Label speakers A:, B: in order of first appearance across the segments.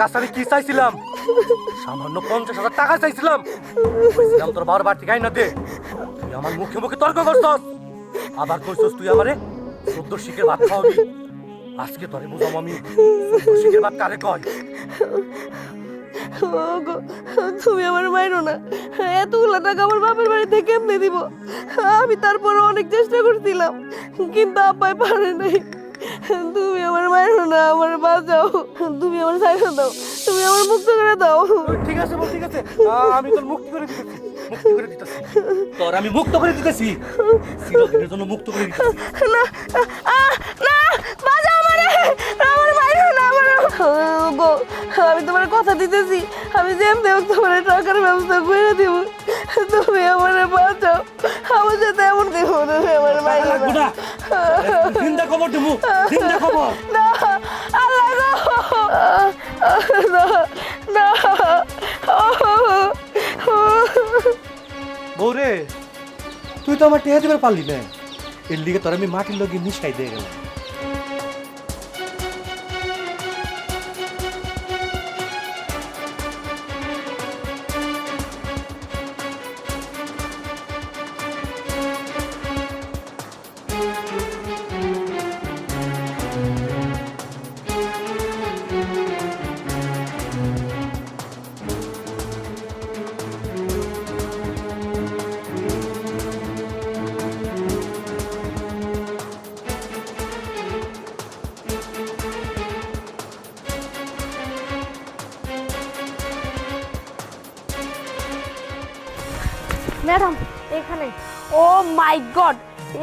A: কাছে আমি কি চাইছিলাম? সামান্য পঞ্চাশ হাজার টাকা চাইছিলাম। বলছিলাম তোর বাবার বাড়ি থেকে না দে। তুই আমার মুখে মুখে তর্ক করছস। আবার কইছস তুই আমারে চোদ্দ শিখে ভাত খাওয়াবি। আজকে তোরে বুঝাম আমি শিখের ভাত কারে কয়?
B: ওগো, তুমি আমার মাইরো না। এতগুলো টাকা আমার বাপের বাড়িতে কেমনে দিব? আমি তারপর অনেক চেষ্টা করছিলাম কিন্তু আব্বাই পারে নাই। তুমি আমার মাইরো না আমার বাঁচাও। তুমি আমার ছাইড়া দাও তুমি আমার মুক্ত করে দাও।
A: ঠিক আছে বল ঠিক আছে। আমি তোর মুক্তি করে দিতেছি মুক্তি করে দিতেছি। তোর আমি মুক্ত করে দিতেছি। চিরদিনের জন্য মুক্ত করে দিতেছি।
B: না না বাঁচাও আমারে আমার মাইরো না আমার। আমি তোমার কথা দিতেছি। আমি যেমনি হোক তোমার টাকার ব্যবস্থা করে দিব। তুমি আমার বাঁচাও। আমার সাথে এমন দেবো তুমি আমার না।
A: খবর দেবো জিন্দা খবর।
B: না আল্লাহ না। না।
A: বৌরে তুই তো আমার টেহা দিবার পারলি না। এর লিগে তোর আমি মাটির লগে মিশাই দিয়ে গেলাম।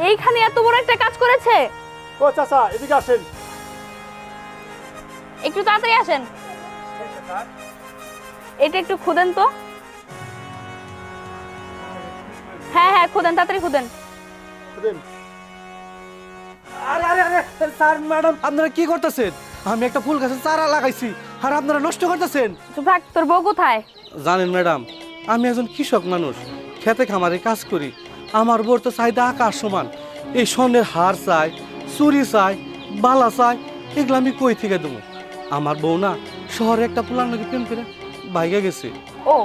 C: এইখানে এত বড় একটা কাজ করেছে?
D: ও চাচা এদিকে আসেন।
C: একটু তাড়াতাড়ি আসেন। এটা একটু খুদেন তো। হ্যাঁ হ্যাঁ খুদেন তাড়াতাড়ি খুদেন।
A: আরে আরে আরে স্যার ম্যাডাম আপনারা কি করতেছেন? আমি একটা ফুল গাছের চারা লাগাইছি আর আপনারা নষ্ট করতেছেন।
C: থাক তোর বউ কোথায়?
A: জানেন ম্যাডাম আমি একজন কৃষক মানুষ খেতে খামারে কাজ করি। আমার বোর তো চাহিদা আকাশ সমান। এই স্বর্ণের হার চাই, চুরি চাই, বালা চাই, এগুলো আমি কই থেকে দেবো? আমার বউ না শহরে একটা পুলার নাকি প্রেম করে বাইকে গেছে।
C: ও,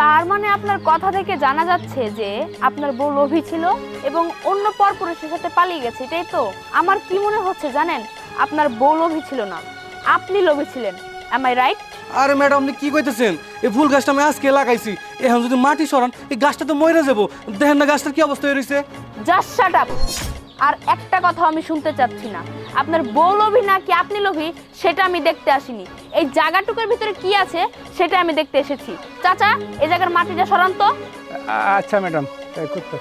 C: তার মানে আপনার কথা থেকে জানা যাচ্ছে যে আপনার বউ লোভী ছিল এবং অন্য পরপুরুষের সাথে পালিয়ে গেছে, এটাই তো। আমার কি মনে হচ্ছে জানেন? আপনার বউ লোভী ছিল না, আপনি লোভী ছিলেন। এম আই রাইট
A: আরে ম্যাডাম আপনি কি কইতেছেন? এই ফুল গাছটা আমি আজকে লাগাইছি। এখন যদি মাটি সরান এই গাছটা তো মরে যাব। দেখেন না গাছটার কি অবস্থা হয়েছে
C: জাস্ট শাট আপ আর একটা কথা আমি শুনতে চাচ্ছি না। আপনার বউ লোভী নাকি আপনি লোভী সেটা আমি দেখতে আসিনি। এই জায়গাটুকুর ভিতরে কি আছে সেটা আমি দেখতে এসেছি। চাচা এই জায়গার মাটিটা সরান তো।
D: আচ্ছা ম্যাডাম তাই করতে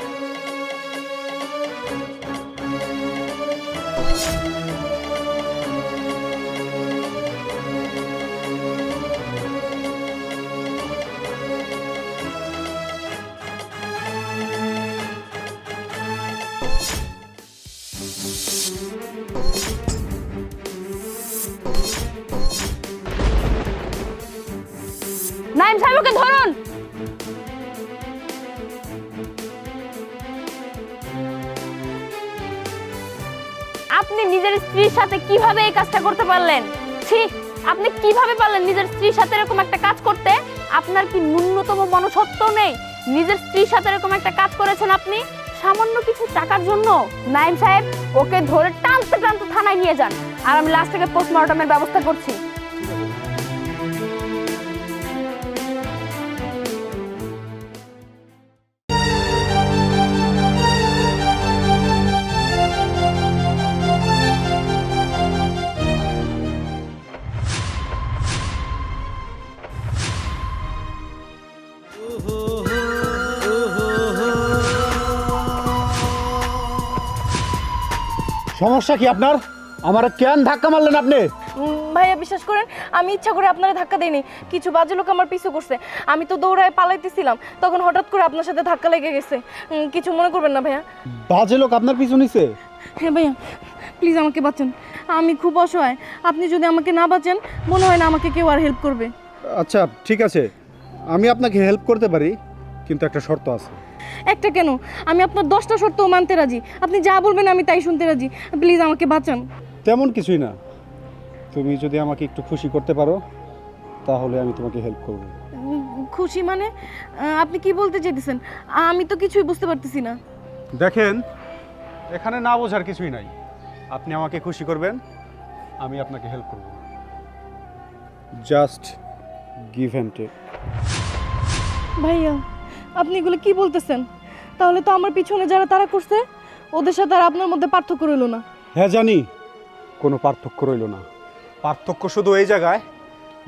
C: নাইম সাহেবকে ধরুন। আপনি নিজের স্ত্রীর সাথে কীভাবে এই কাজটা করতে পারলেন? ছি, আপনি কীভাবে পারলেন নিজের স্ত্রীর সাথে এরকম একটা কাজ করতে? আপনার কি ন্যূনতম মনসত্ব নেই? নিজের স্ত্রীর সাথে এরকম একটা কাজ করেছেন আপনি? সামান্য কিছু টাকার জন্য? নাইম সাহেব, ওকে ধরে টানতে টানতে থানায় নিয়ে যান। আর আমি লাস্ট থেকে পোস্টমর্টমের ব্যবস্থা করছি।
D: সমস্যা কি আপনার? আমার কেন ধাক্কা মারলেন আপনি?
E: ভাইয়া বিশ্বাস করেন আমি ইচ্ছা করে আপনারা ধাক্কা দেইনি। কিছু বাজে লোক আমার পিছু করছে। আমি তো দৌড়ায় পালাইতেছিলাম তখন হঠাৎ করে আপনার সাথে ধাক্কা লেগে গেছে। কিছু মনে করবেন না ভাইয়া।
D: বাজে লোক আপনার পিছু নিছে?
E: হ্যাঁ ভাইয়া
F: প্লিজ আমাকে বাঁচান। আমি খুব অসহায়। আপনি যদি আমাকে না বাঁচান মনে হয় না আমাকে কেউ আর হেল্প করবে।
D: আচ্ছা ঠিক আছে। আমি আপনাকে হেল্প করতে পারি কিন্তু একটা শর্ত আছে।
F: একটা কেন? আমি আপনার দশটা শর্তও মানতে রাজি। আপনি যা বলবেন আমি তাই শুনতে রাজি। প্লিজ আমাকে বাঁচান।
D: তেমন কিছুই না। তুমি যদি আমাকে একটু খুশি করতে পারো তাহলে আমি তোমাকে হেল্প করব।
F: খুশি মানে? আপনি কি বলতে চাইতেছেন? আমি তো কিছুই বুঝতে পারতেছি না।
D: দেখেন এখানে না বোঝার কিছুই নাই। আপনি আমাকে খুশি করবেন আমি আপনাকে হেল্প করব। জাস্ট গিভ অ্যান্ড টেক
F: ভাইয়া আপনি এগুলো কি বলতেছেন? তাহলে তো আমার পিছনে যারা তারা করছে, ওদের সাথে আর আপনার মধ্যে পার্থক্য রইল না।
D: হ্যাঁ জানি। কোনো পার্থক্য রইল না। পার্থক্য শুধু এই জায়গায়,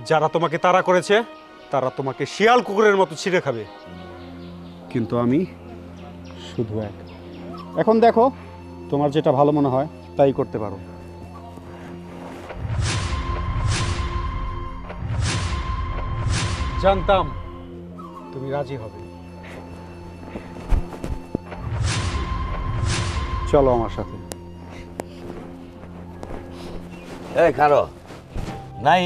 D: যারা তোমাকে তাড়া করেছে, তারা তোমাকে শিয়াল কুকুরের মতো ছিঁড়ে খাবে। কিন্তু আমি শুধু এক। এখন দেখো, তোমার যেটা ভালো মনে হয়, তাই করতে পারো। জানতাম তুমি রাজি হবে। চলো আমার সাথে।
G: এই খারো। নাই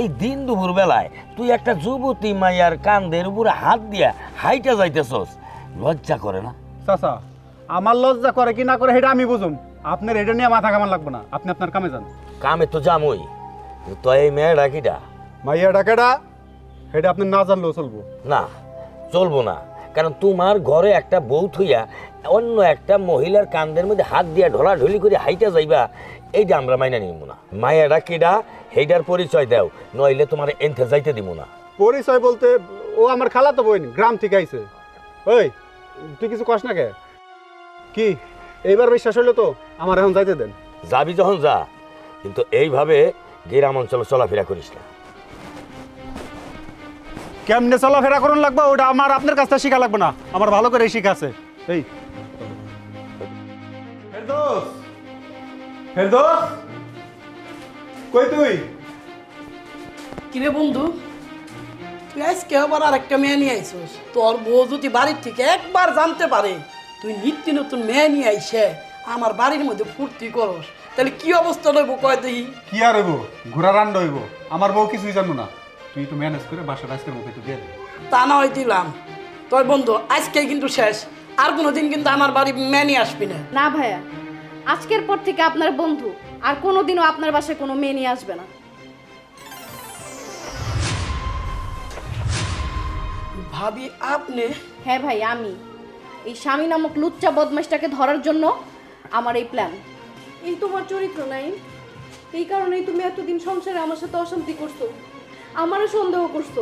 G: এই দিন দুপুর বেলায় তুই একটা যুবতী মাইয়ার কান্দের উপরে হাত দিয়া হাইটা যাইতেছস। লজ্জা করে না?
D: চাচা আমার লজ্জা করে কি না করে সেটা আমি বুঝুম। আপনার এটা নিয়ে মাথা কামান লাগবে না। আপনি আপনার কামে যান।
G: কামে তো জামই তো এই মেয়েটা কিটা
D: মাইয়া ডাকেটা সেটা আপনি না জানলেও চলবো।
G: না চলবো না। কারণ তোমার ঘরে একটা বউ থইয়া অন্য একটা মহিলার কান্দের মধ্যে হাত দিয়া ঢলাঢলি করে হাইটা যাইবা এইটা আমরা মাইনা নিব না। মায়াটা কিডা সেইটার পরিচয় দাও নইলে তোমার এনথে যাইতে দিব না।
D: পরিচয় বলতে ও আমার খালা তো বইন গ্রাম থেকে আইছে। ওই তুই কিছু কস না কে? কি এইবার বিশ্বাস হইল তো আমার এখন যাইতে দেন।
G: যাবি যখন যা কিন্তু এইভাবে গ্রাম অঞ্চলে চলাফেরা করিস না।
D: কেমনে চলাফেরা করুন লাগবে? ওটা আমার আপনার কাছ থেকে শিখা লাগবে না। আমার ভালো করে শিখা আছে। এই ফেরদৌস কই তুই?
H: কিরে বন্ধু তুই আজকে আবার আর একটা মেয়ে নিয়ে আইসস। তোর বউ যদি বাড়ির থেকে একবার জানতে পারে তুই নিত্য নতুন মেয়ে নিয়ে আইসে আমার বাড়ির মধ্যে ফুর্তি করস। তাহলে কি অবস্থা রইব কয় দেখি?
D: কি আর হইব? ঘোড়া রান্ড হইব। আমার বউ কিছুই জানো না। তুই একটু ম্যানেজ করে বাসাটা আজকের মুখে একটু দিয়ে দে।
H: তা না হয় দিলাম। তোর বন্ধু আজকে কিন্তু শেষ। আর কোনোদিন কিন্তু আমার বাড়ি মেয়ে নিয়ে আসবি না।
I: না ভাইয়া আজকের পর থেকে আপনার বন্ধু আর কোনোদিনও আপনার বাসায় কোনো মেয়ে নিয়ে আসবে না।
H: ভাবি আপনি?
I: হ্যাঁ ভাই আমি। এই স্বামী নামক লুচ্চা বদমাইশটাকে ধরার জন্য আমার এই প্ল্যান
F: এই তোমার চরিত্র নাই এই কারণেই তুমি এতদিন সংসারে আমার সাথে অশান্তি করছ। আমারও সন্দেহ করছ।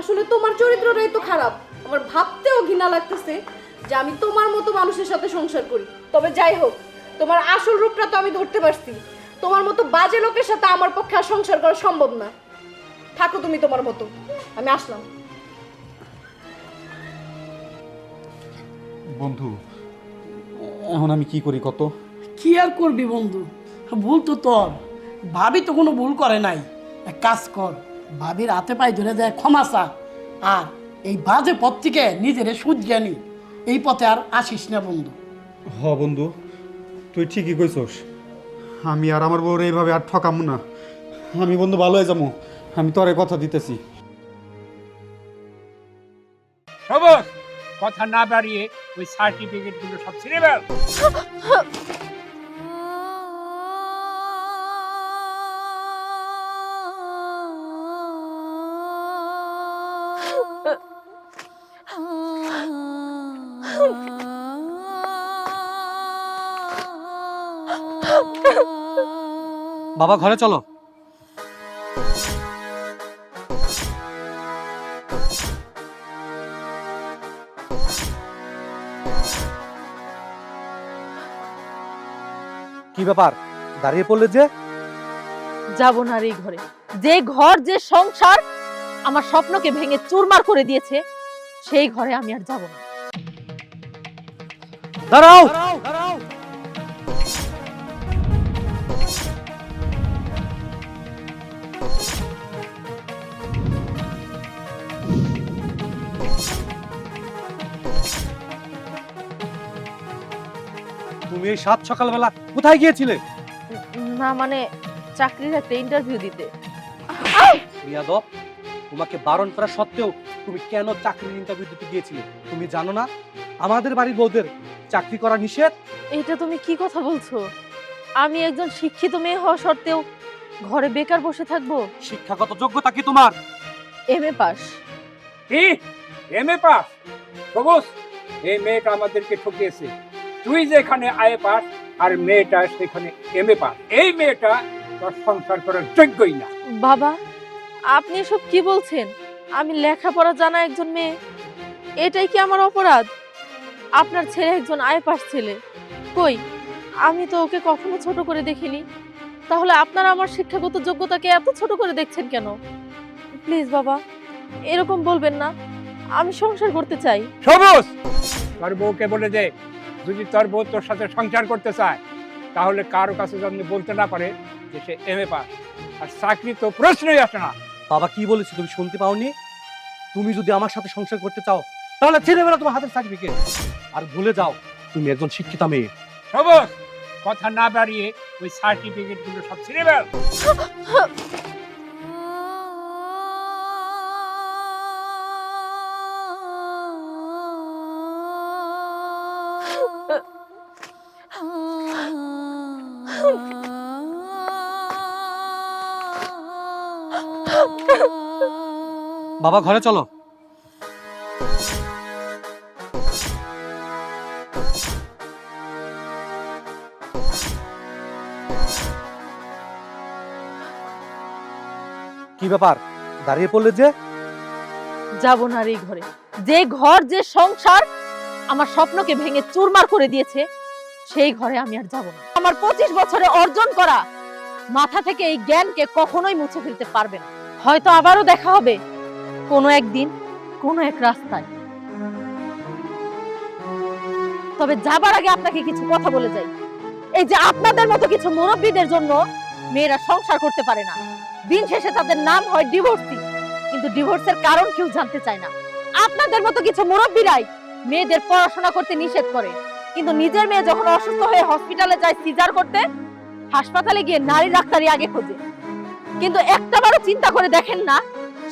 F: আসলে তোমার চরিত্রটাই তো খারাপ। আমার ভাবতেও ঘৃণা লাগতেছে যে আমি তোমার মতো মানুষের সাথে সংসার করি। তবে যাই হোক তোমার আসল রূপটা তো আমি ধরতে পারছি। তোমার মতো বাজে লোকের সাথে আমার পক্ষে আর সংসার করা সম্ভব না। থাকো তুমি তোমার মতো। আমি আসলাম।
D: বন্ধু এখন আমি কি করি কত?
H: কি আর করবি বন্ধু? ভুল তো তোর। ভাবি তো কোনো ভুল করে নাই। এক কাজ কর ভাবির হাতে পায়ে ধরে দেয় ক্ষমা চা আর এই বাজে পথ থেকে নিজেরে সুদ জ্ঞানী এই পথে আর আসিস না বন্ধু।
D: হ বন্ধু। তুই ঠিকই কইছস। আমি আর আমার বউরে এইভাবে আর ঠকামু না। আমি বন্ধু ভালো হয়ে যাব। আমি তোরে কথা দিতেছি।
J: কথা না বাড়িয়ে ওই সার্টিফিকেটগুলো সব ছিঁড়ে ফেল।
A: বাবা ঘরে চলো। কি ব্যাপার? দাঁড়িয়ে পড়লে যে?
K: যাব না আর এই ঘরে। যে ঘর যে সংসার আমার স্বপ্নকে ভেঙে চুরমার করে দিয়েছে সেই ঘরে আমি আর যাব না।
A: দাঁড়াও! তুমি তুমি এই সাত সকালবেলা কোথায় গিয়েছিলে?
K: না মানে চাকরির একটা ইন্টারভিউ দিতে।
A: ইয়াদব তোমাকে বারণ করা সত্ত্বেও তুমি কেন চাকরির ইন্টারভিউ দিতে গিয়েছিলে? তুমি জানো না? আমাদের বাড়ির বউদের চাকরি করা নিষেধ?
K: এটা তুমি কি কথা বলছো? আমি একজন শিক্ষিত মেয়ে হওয়া সত্ত্বেও ঘরে বেকার বসে থাকব?
A: শিক্ষাগত যোগ্যতা কি তোমার?
K: M A pass.
J: কি? M A pass? সবুজ এই মেয়েটা আমাদেরকে ঠকিয়েছে। তুই যেখানে আয়ে পাস আর মেয়েটা সেখানে এম এ পাস। এই মেয়েটা তোর সংসার করার যোগ্যই না।
K: বাবা আপনি এসব কি বলছেন? আমি লেখাপড়া জানা একজন মেয়ে। এটাই কি আমার অপরাধ? আপনার ছেলে একজন আয় পাস ছেলে। কই আমি তো ওকে কখনো ছোট করে দেখিনি। তাহলে আপনারা আমার শিক্ষাগত যোগ্যতাকে এত ছোট করে দেখছেন কেন? প্লিজ বাবা এরকম বলবেন না। আমি সংসার করতে চাই।
J: সবুজ! তোর বউকে বলে দে যদি তোর বউ তোর সাথে সংসার করতে চায় তাহলে কারও কাছে যেন বলতে না পারে যে সে এম এ পাস আর চাকরি তো প্রশ্নই আসে না।
A: বাবা কি বলেছে তুমি শুনতে পাওনি? তুমি যদি আমার সাথে সংসার করতে চাও তাহলে ছেলেবেলা তোমার হাতের সার্টিফিকেট আর ভুলে যাও তুমি একজন শিক্ষিতা মেয়ে।
J: সবুজ কথা না বাড়িয়ে ওই সার্টিফিকেটগুলো সব ছেড়ে ফেল।
A: বাবা, ঘরে চলো। কি ব্যাপার? দাঁড়িয়ে পড়লে যে?
K: যাব না এই ঘরে। যে ঘর, যে সংসার আমার স্বপ্নকে ভেঙে চুরমার করে দিয়েছে, সেই ঘরে আমি আর যাব না। আমার পঁচিশ বছরে অর্জন করা মাথা থেকে এই জ্ঞানকে কখনোই মুছে ফেলতে পারবে না। হয়তো আবারও দেখা হবে। কোনো একদিন, কোনো এক রাস্তায়। তবে যাবার আগে আপনাকে কিছু কথা বলে যাই। এই যে আপনাদের মতো কিছু মুরব্বীদের জন্য মেয়েরা সংসার করতে পারে না। দিন শেষে তাদের নাম হয় ডিভোর্সি। কিন্তু ডিভোর্সের কারণ কেউ জানতে চায় না। আপনাদের মতো কিছু মুরব্বীরাই মেয়েদের পড়াশোনা করতে নিষেধ করে। কিন্তু নিজের মেয়ে যখন অসুস্থ হয়ে হসপিটালে যায় সিজার করতে, হাসপাতালে গিয়ে নারী ডাক্তারই আগে খোঁজে। কিন্তু একটাবারও চিন্তা করে দেখেন না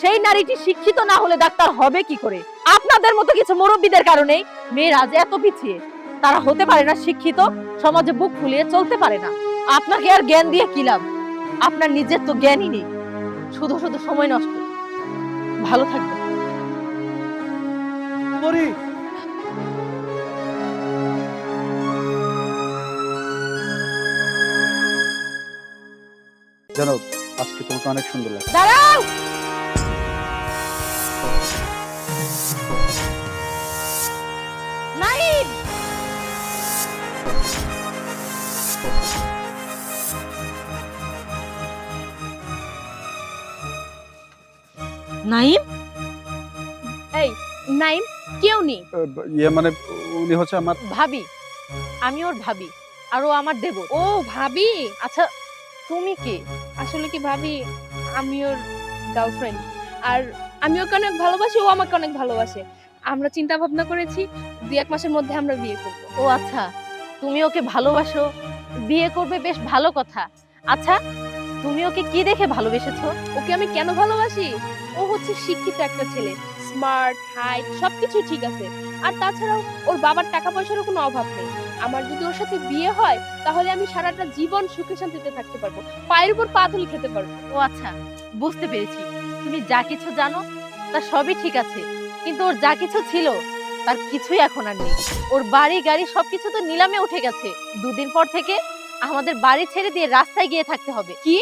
K: সেই নারীটি শিক্ষিত না হলে ডাক্তার হবে কি করে? আপনাদের মতো কিছু মুরব্বীদের কারণেই মেয়েরা যে এত পিছিয়ে তারা হতে পারে না শিক্ষিত সমাজে বুক ফুলিয়ে চলতে পারে না। আপনাকে আর জ্ঞান দিয়ে কি লাভ? আপনার নিজের তো জ্ঞানই নেই। শুধু শুধু সময় নষ্ট। ভালো থাকবেন।
A: পরি
D: জানো আজকে তোমাকে অনেক সুন্দর লাগে
K: দাঁড়াও!
D: ইয়ে মানে উনি হচ্ছে আমার
K: ভাবি। আমি ওর ভাবি আর ও আমার দেব।
E: ও ভাবি?
K: আচ্ছা তুমি কে?
E: আসলে কি ভাবি আমি ওর গার্লফ্রেন্ড আর আমি ওকে অনেক ভালোবাসি ও আমাকে অনেক ভালোবাসে। আমরা চিন্তা ভাবনা করেছি দুই এক মাসের মধ্যে আমরা বিয়ে করব।
K: ও আচ্ছা তুমি ওকে ভালোবাসো বিয়ে করবে বেশ ভালো কথা। আচ্ছা তুমি ওকে কি দেখে ভালোবেসেছো?
E: ওকে আমি কেন ভালোবাসি? ও হচ্ছে শিক্ষিত একটা ছেলে স্মার্ট হাইট সবকিছু ঠিক আছে। আর তাছাড়াও ওর বাবার টাকা পয়সারও কোনো অভাব নেই। আমার যদি ওর সাথে বিয়ে হয় তাহলে আমি সারাটা জীবন সুখে শান্তিতে থাকতে পারব। পায়ের উপর পা তুলে খেতে পারব।
K: ও আচ্ছা বুঝতে পেরেছি। তুমি যা কিছু জানো তা সবই ঠিক আছে। কিন্তু ওর যা কিছু ছিল তার কিছুই এখন আর নেই। ওর বাড়ি গাড়ি সবকিছু তো নিলামে উঠে গেছে। দুদিন পর থেকে আমাদের বাড়ি ছেড়ে দিয়ে রাস্তায় গিয়ে থাকতে হবে।
E: কি?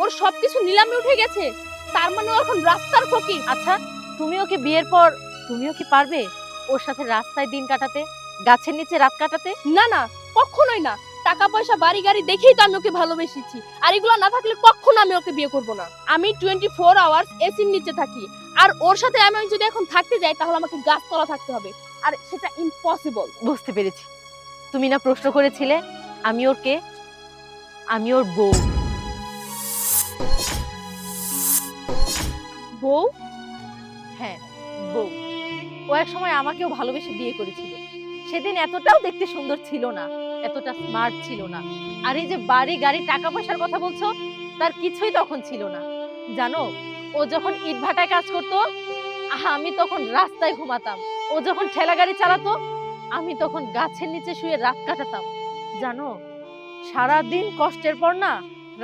E: ওর সবকিছু নিলামে উঠে গেছে? তার মানে ও এখন রাস্তার ফকির।
K: আচ্ছা তুমি ওকে বিয়ের পর তুমিও কি পারবে? ওর সাথে রাস্তায় দিন কাটাতে গাছের নিচে রাত কাটাতে?
E: না না কখনোই না। টাকা পয়সা বাড়ি গাড়ি দেখেই তো আমি ওকে ভালোবেসেছি। আর এগুলো না থাকলে কখনো আমি ওকে বিয়ে করব না। আমি টোয়েন্টি ফোর আওয়ার্স এসির নিচে থাকি। আর ওর সাথে আমি যদি এখন থাকতে যাই তাহলে আমাকে গাছতলা থাকতে হবে। আর সেটা ইম্পসিবল
K: বুঝতে পেরেছি। তুমি না প্রশ্ন করেছিলে আমি ওর কে আমি ওর বউ।
E: বউ?
K: হ্যাঁ বউ। ও এক সময় আমাকেও ভালোবেসে বিয়ে করেছিল। সেদিন এতটাও দেখতে সুন্দর ছিল না, এতটা স্মার্ট ছিল না। আর এই যে বাড়ি, গাড়ি টাকা পয়সার কথা বলছো, তার কিছুই তখন ছিল না। জানো, ও যখন ইটভাটায় কাজ করতো আমি তখন রাস্তায় ঘুমাতাম। ও যখন ঠেলা গাড়ি চালাতো, আমি তখন গাছের নিচে শুয়ে রাত কাটাতাম। জানো সারা দিন কষ্টের পর না,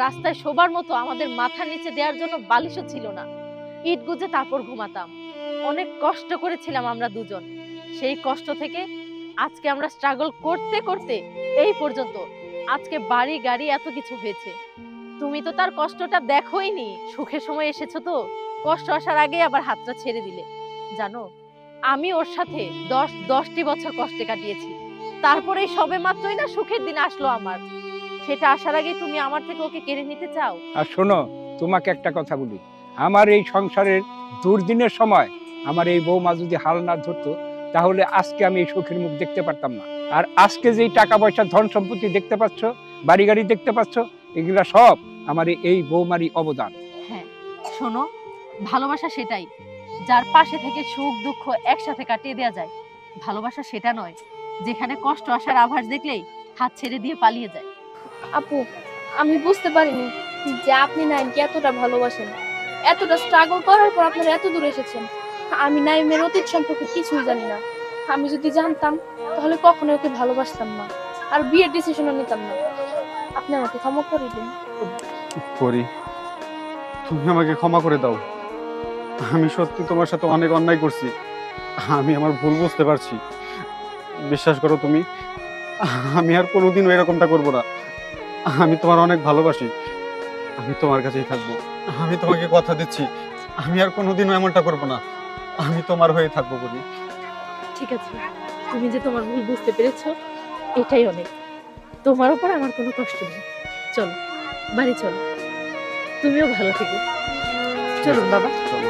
K: রাস্তায় শোবার মতো আমাদের মাথার নিচে দেওয়ার জন্য বালিশও ছিল না। ইট গুজে তারপর ঘুমাতাম। অনেক কষ্ট করেছিলাম আমরা দুজন। সেই কষ্ট থেকে আজকে আমরা স্ট্রাগল করতে করতে এই পর্যন্ত আজকে বাড়ি, গাড়ি এত কিছু হয়েছে। তুমি তো তার কষ্টটা দেখোইনি সুখের সময় এসেছ তো। কষ্ট আসার আগে আবার হাতটা ছেড়ে দিলে। জানো, আমি ওর সাথে দশ, দশটি বছর কষ্টে কাটিয়েছি। তারপরে সবে মাত্রই না সুখের দিন আসলো আমার। সেটা আসার আগে তুমি আমার থেকে ওকে কেড়ে নিতে চাও?
J: আর শোনো, তোমাকে একটা কথা বলি। আমার এই সংসারের দুর্দিনের সময় আমার এই বৌমা যদি হাল না ধরতো তাহলে আজকে আমি এই সুখের মুখ দেখতে পারতাম না। আর আজকে যেই টাকা পয়সা ধন সম্পত্তি দেখতে পাচ্ছ বাড়ি গাড়ি দেখতে পাচ্ছ এগুলা সব আমার এই বৌমারই অবদান।
K: হ্যাঁ শোনো ভালোবাসা সেটাই। যার পাশে থেকে সুখ দুঃখ একসাথে কাটিয়ে দেওয়া যায় ভালোবাসা সেটা নয় যেখানে কষ্ট আসার আভাস দেখলেই হাত ছেড়ে দিয়ে পালিয়ে যায়।
E: আপু আমি বুঝতে পারিনি যে আপনি নাইমকে এতটা ভালোবাসেন। এতটা স্ট্রাগল করার পর আপনারা এত দূর এসেছেন। আমি নাইমের অতীত সম্পর্কে কিছুই জানি না। আমি যদি জানতাম, তাহলে কখনো ওকে ভালোবাসতাম না। আর বিয়ের ডিসিশনও নিতাম না। আপনি আমাকে ক্ষমা করে দিন।
D: করি। তুমি আমাকে ক্ষমা করে দাও। আমি সত্যি তোমার সাথে অনেক অন্যায় করছি। আমি আমার ভুল বুঝতে পারছি। বিশ্বাস করো তুমি, আমি আর কোনোদিনও এরকমটা করব না। আমি তোমার অনেক ভালোবাসি। আমি তোমার কাছেই থাকব। আমি তোমাকে কথা দিচ্ছি। আমি আর কোনোদিনও এমনটা করব না। আমি তোমার হয়ে থাকব বলি।
K: ঠিক আছে তুমি যে তোমার ভুল বুঝতে পেরেছ এটাই অনেক। তোমার উপর আমার কোনো কষ্ট নেই। চলো বাড়ি চলো। তুমিও ভালো থেকো। চলুন বাবা।
D: চলো।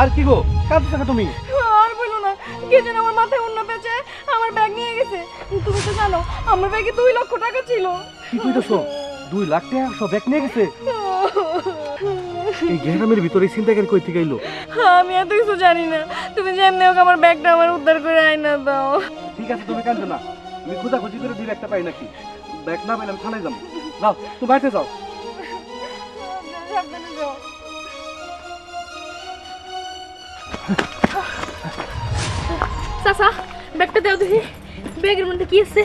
A: আর কি গো? কাঁদতে থাকো তুমি?
B: আর বলো না কে যেন আমার মাথায় অন্য পেঁচে আমার ব্যাগ নিয়ে গেছে। তুমি তো জানো আমার ব্যাগে দুই লক্ষ টাকা ছিল।
A: কি কইতেছো? দুই লাখ টাকা সব ব্যাগ নিয়ে গেছে? এই গ্রামের ভিতরে চিন্তাকারী কই থেকে এলো
B: আমি এত কিছু জানি না। তুমি যেমনি হোক আমার ব্যাগটা আমার উদ্ধার করে আয়না দাও।
A: ঠিক আছে তুমি কাঁদছো না। আমি খোঁজাখুঁজি করে দুই একটা পাই নাকি? ব্যাগ না পাইলে আমি থানায় যাব। যাও তুমি বাড়িতে যাও।
B: চাচা ব্যাগটা দাও দেখি। ব্যাগের মধ্যে কি আছে?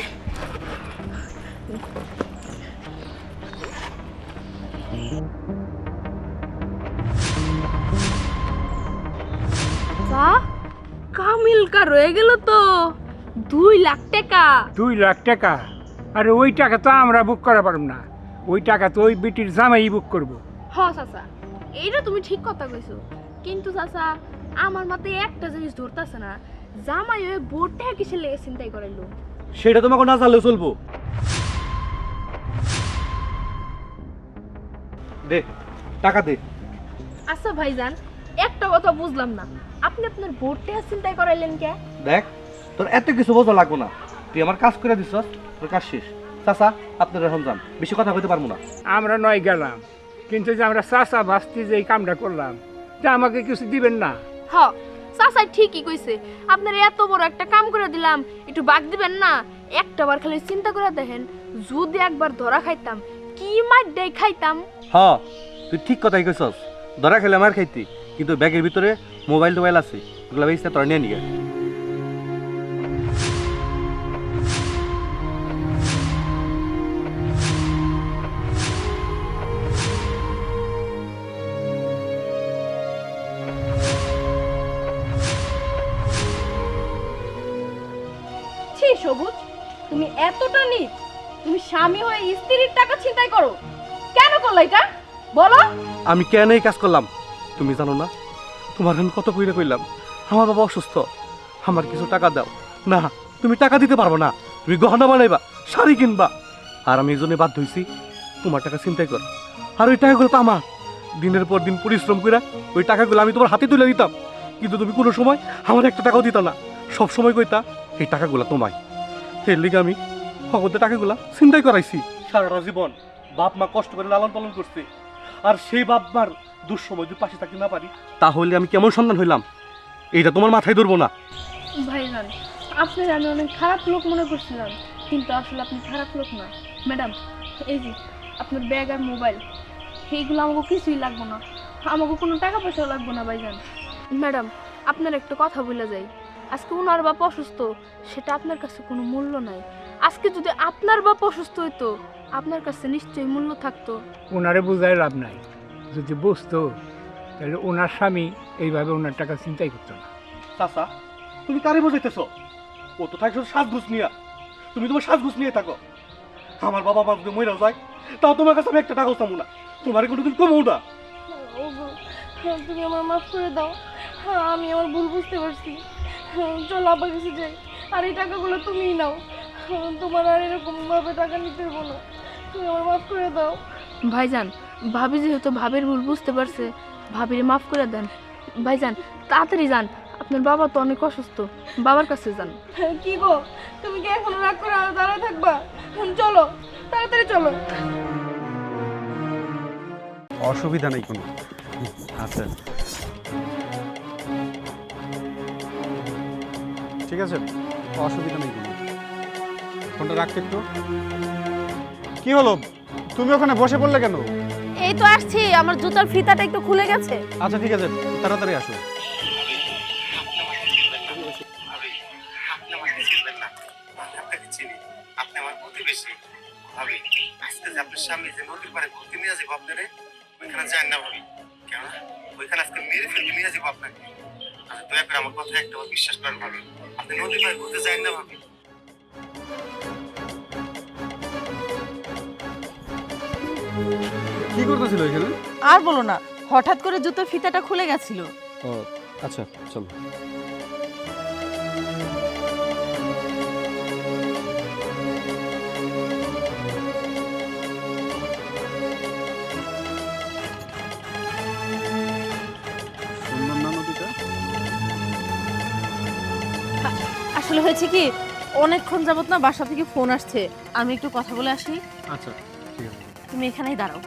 B: কামিলকা রয়ে গেল তো। দুই লাখ টাকা।
J: দুই লাখ টাকা? আরে ওই টাকা তো আমরা বুক করা পারব না। ওই টাকা তো ওই বিটির জামাই বুক করব।
E: হ চাচা। এইটা তুমি ঠিক কথা কইছো। কিন্তু চাচা আমার মাথায় একটা জিনিস ধরতেছে না জামাই ওই বোর্ডটা কিসের লেগে চিন্তাই করাইলো?
A: সেটা তোমাকে না জানলেও চলবো। দে টাকা দে।
E: আচ্ছা ভাইজান একটা কথা বুঝলাম না। আপনি আপনার বোর্ডটা চিন্তাই করাইলেন কে?
A: দেখ তোর এত কিছু বোঝা লাগবো না। তুই আমার কাজ করে দিস তোর কাজ শেষ। চাচা আপনার এখন যান বেশি কথা কইতে পারব না।
J: আমরা নয় গেলাম কিন্তু যে আমরা চাষা ভাস্তি যে এই কামটা করলাম তা আমাকে কিছু দিবেন না।
E: হ, চাচাই ঠিকই কইছে। আপনার এত বড় একটা কাম করে দিলাম, একটু বাগ দিবেন না? একটা বার খালি চিন্তা করে দেখেন, যদি একবার ধরা খাইতাম, কি মার দেই খাইতাম?
A: হ্যাঁ তুই ঠিক কথাই কইছস। ধরা খেলে আমার খাইতি, কিন্তু ব্যাগের ভিতরে মোবাইল টোবাইল আছে ওগুলা বেশি তোর নিয়ে নিয়ে
E: সবুজ? তুমি এতটা নিচ, তুমি স্বামী হয়ে স্ত্রীর টাকা চিন্তাই করো। কেন করল এটা? বলো।
A: আমি কেন এই কাজ করলাম? তুমি জানো না? তোমার আমি কত কইরা কইলাম? আমার বাবা অসুস্থ। আমার কিছু টাকা দাও। না, তুমি টাকা দিতে পারব না। তুমি গহনা বানাইবা, শাড়ি কিনবা। আর আমি এই জন্য বাধ্য হইছি, তোমার টাকা চিন্তাই কর। আর ওই টাকাগুলো তো আমার। দিনের পর দিন পরিশ্রম করে ওই টাকাগুলো আমি তোমার হাতে তুলে দিতাম। কিন্তু তুমি কোনো সময় আমার একটা টাকাও দিতা না। সব সময় কইতা, এই টাকাগুলো তোমায়। এর লিগে আমি ভগবতের টাকাগুলা চিন্তাই করাইছি। সারাটা জীবন বাপ মা কষ্ট করে লালন পালন করছে। আর সেই বাপ মার দুঃসময় যদি পাশে থাকতে না পারি তাহলে আমি কেমন সন্তান হইলাম? এইটা তোমার মাথায় ধরবো না।
E: ভাইজান আপনার আমি অনেক খারাপ লোক মনে করছিলাম কিন্তু আসলে আপনি খারাপ লোক না। ম্যাডাম এই যে আপনার ব্যাগ আর মোবাইল এইগুলো আমাকে কিছুই লাগবে না। আমাকে কোনো টাকা পয়সাও লাগবে না ভাইজান। ম্যাডাম আপনার একটা কথা বলে যাই। আজকে ওনার বাপ অসুস্থ সেটা আপনার কাছে কোনো মূল্য নাই। আজকে যদি আপনার বাপ অসুস্থ হইতো আপনার কাছে নিশ্চয়ই মূল্য থাকতো।
J: ওনারে বোঝায় লাভ নাই। যদি বুঝতো তাহলে ওনার স্বামী এইভাবে ওনার টাকা চিন্তাই করতো না।
A: চাচা তুমি কারে বোঝাইতেছ? ও তো থাকছো সাজগুজ নিয়া। তুমি তোমার সাজগুজ নিয়ে থাকো। আমার বাবা মা যদি মরে যায় তাও তোমার কাছে আমি একটা টাকাও চামু না। তোমার কোনোদিন কমও না।
E: ওগো তুমি আমার মাফ করে দাও। হ্যাঁ, আমি আমার ভুল বুঝতে পারছি। চলো আবার কাছে যাই। আর এই টাকাগুলো তুমিই নাও। তোমার আর এরকম ভাবে টাকা নিতে না। তুমি আমার মাফ করে দাও। ভাইজান ভাবি যেহেতু ভাবির ভুল বুঝতে পারছে ভাবিরে মাফ করে দেন। ভাইজান তাড়াতাড়ি যান। আপনার বাবা তো অনেক অসুস্থ। বাবার কাছে যান। কি গো? তুমি কি এখনও রাগ করে দাঁড়ায় থাকবা? চলো তাড়াতাড়ি চলো।
D: অসুবিধা নেই কোনো। আচ্ছা। ঠিক আছে অসুবিধা নেই কোনো ফোনটা রাখতে একটু কি হলো তুমি ওখানে বসে পড়লে কেন
K: এই তো আসছি আমার জুতার ফিতাটা একটু খুলে গেছে
D: আচ্ছা ঠিক আছে তাড়াতাড়ি আসো
L: স্বামী যে নদীর পাড়ে ঘুরতে নিয়ে যাব আপনারে ওইখানে যান না ভাবি কেন ওইখানে আজকে মেরে ফেলতে নিয়ে যাব আপনাকে আচ্ছা দয়া করে আমার কথা একটা বিশ্বাস করেন ভাবি না ভাবি।
D: কি করতেছিল এখানে?
K: আর বলো না হঠাৎ করে জুতোর ফিতাটা খুলে গেছিল।
D: ও আচ্ছা চলো।
K: আসলে হয়েছে কি অনেকক্ষণ যাবত না বাসা থেকে ফোন আসছে। আমি একটু কথা বলে আসি।
D: আচ্ছা ঠিক আছে।
K: তুমি এখানেই দাঁড়াও।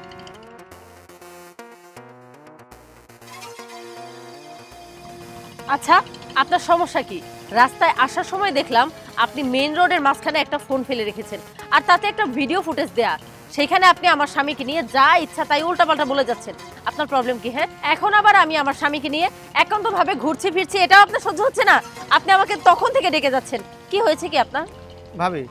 K: আচ্ছা আপনার সমস্যা কি? রাস্তায় আসার সময় দেখলাম আপনি মেন রোডের মাঝখানে একটা ফোন ফেলে রেখেছেন। আর তাতে একটা ভিডিও ফুটেজ দেয়া। সেখানে আপনি আমার স্বামীকে নিয়ে যা ইচ্ছা তাই উল্টাপাল্টা বলে যাচ্ছেন। আপনার প্রবলেম কি হ্যাঁ? এখন আবার আমি আমার স্বামীকে নিয়ে একান্তভাবে ঘুরছি ফিরছি এটাও আপনার সহ্য হচ্ছে না। আপনি আমাকে তখন থেকে ডেকে যাচ্ছেন। কি হয়েছে কি আপনার?
M: ভাবি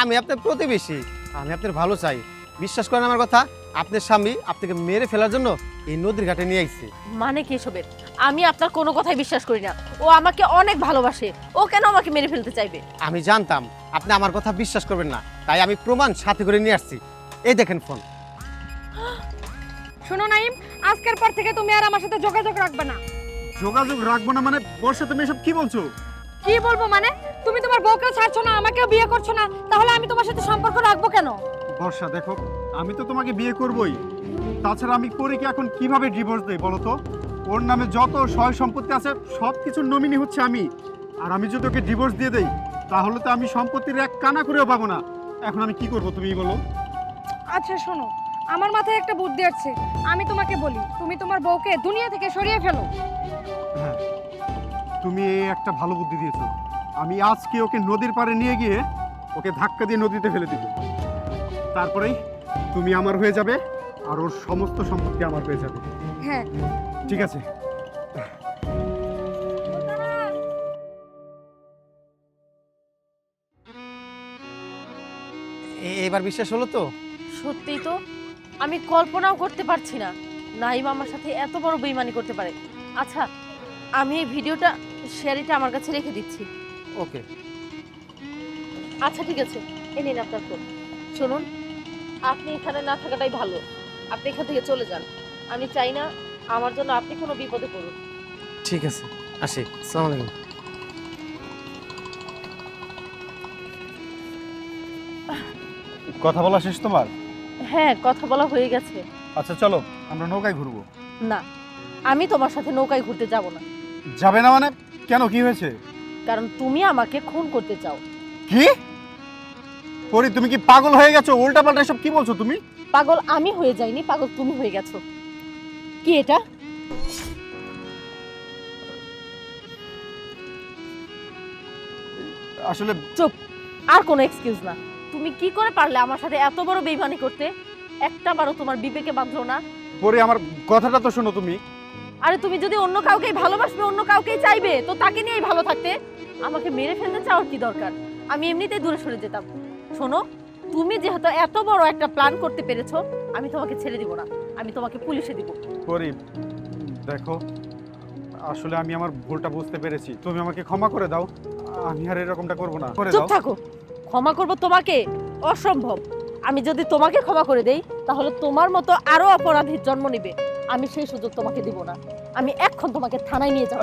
M: আমি আপনার প্রতিবেশী। আমি আপনার ভালো চাই। বিশ্বাস করেন আমার কথা আপনার স্বামী আপনাকে মেরে ফেলার জন্য এই নদীর ঘাটে নিয়ে আইছে।
K: মানে কি এসবের? আমি আপনার কোনো কথাই বিশ্বাস করি না। ও আমাকে অনেক ভালোবাসে। ও কেন আমাকে মেরে ফেলতে চাইবে?
M: আমি জানতাম আপনি আমার কথা বিশ্বাস করবেন না। তাই আমি প্রমাণ সাথে করে নিয়ে আসছি। এই দেখেন ফোন।
E: শোনো নাইম আজকের পর থেকে তুমি আর আমার সাথে যোগাযোগ রাখবে না।
D: যোগাযোগ রাখব না মানে বর্ষা তুমি এসব কি বলছো?
E: কি বলব মানে? তুমি তোমার বউকে ছাড়ছো না আমাকেও বিয়ে করছ না তাহলে আমি তোমার সাথে সম্পর্ক রাখব কেন?
D: বর্ষা দেখো আমি তো তোমাকে বিয়ে করবই। তাছাড়া আমি পরীকে এখন কীভাবে ডিভোর্স দেই বলো তো? ওর নামে যত সয় সম্পত্তি আছে সব কিছুর নমিনি হচ্ছে আমি। আর আমি যদি ওকে ডিভোর্স দিয়ে দেই তাহলে তো আমি সম্পত্তির এক কানা করেও পাবো না। এখন আমি কি করব তুমি বলো?
E: আচ্ছা শোনো আমার মাথায় একটা বুদ্ধি আছে আমি তোমাকে বলি তুমি তোমার বউকে দুনিয়া থেকে সরিয়ে ফেলো।
D: হ্যাঁ তুমি এই একটা ভালো বুদ্ধি দিয়েছ। আমি আজকে ওকে নদীর পাড়ে নিয়ে গিয়ে ওকে ধাক্কা দিয়ে নদীতে ফেলে দিব। তারপরেই তুমি আমার হয়ে যাবে আর ওর সমস্ত সম্পত্তি আমার হয়ে যাবে।
E: হ্যাঁ।
D: ঠিক আছে।
M: এ- এবার বিশ্বাস হলো তো?
K: সত্যিই তো আমি কল্পনাও করতে পারছি না নাইম আমার সাথে এত বড় বেইমানি করতে পারে। আচ্ছা আমি এই ভিডিওটা শেয়ারিটা আমার কাছে রেখে দিচ্ছি।
M: ওকে।
K: আচ্ছা ঠিক আছে। এ নিন আপনার ফোন। শুনুন আপনি এখানে না থাকাটাই ভালো। আপনি এখান থেকে চলে যান। আমি চাই না আমার জন্য আপনি কোনো বিপদে পড়ুন।
M: ঠিক আছে আসি। আসসালামু আলাইকুম।
D: কথা বলা শেষ তোমার?
K: হ্যাঁ কথা বলা হয়ে গেছে।
D: আচ্ছা চলো আমরা নৌকায় ঘুরবো।
K: না আমি তোমার সাথে নৌকায় ঘুরতে যাব না।
D: যাবে না মানে? কেন কি হয়েছে?
K: কারণ তুমি আমাকে খুন করতে চাও।
D: কি?
M: পরি তুমি কি পাগল হয়ে গেছো? উল্টা পাল্টা সব কি বলছো তুমি?
K: পাগল আমি হয়ে যাইনি পাগল তুমি হয়ে গেছো। কি এটা?
M: আসলে
K: চুপ আর কোনো এক্সকিউজ না। তুমি কি করে পারলে আমার সাথে এত বড় বেইমানি করতে? একটা বারও তোমার বিবেকে বাঁধলো না।
M: পরি আমার কথাটা তো শোনো তুমি।
K: আরে তুমি যদি অন্য কাউকেই ভালোবাসবে অন্য কাউকেই চাইবে তো তাকে নিয়েই ভালো থাকতে। আমাকে মেরে ফেলতে চাওয়ার কি দরকার? আমি এমনিতেই দূরে সরে যেতাম। শোনো তুমি যেহেতু এত বড় একটা প্ল্যান করতে পেরেছ আমি তোমাকে ছেড়ে দিব না। আমি তোমাকে পুলিশে দিব।
D: পরি দেখো আসলে আমি আমার ভুলটা বুঝতে পেরেছি। তুমি আমাকে ক্ষমা করে দাও। আমি আর এরকমটা করব না।
K: চুপ থাকো। ক্ষমা করব তোমাকে? অসম্ভব। আমি যদি তোমাকে ক্ষমা করে দেই, তাহলে তোমার মতো আরও অপরাধীর জন্ম নিবে। আমি সেই সুযোগ তোমাকে দিব না। আমি এখন তোমাকে থানায় নিয়ে যাব।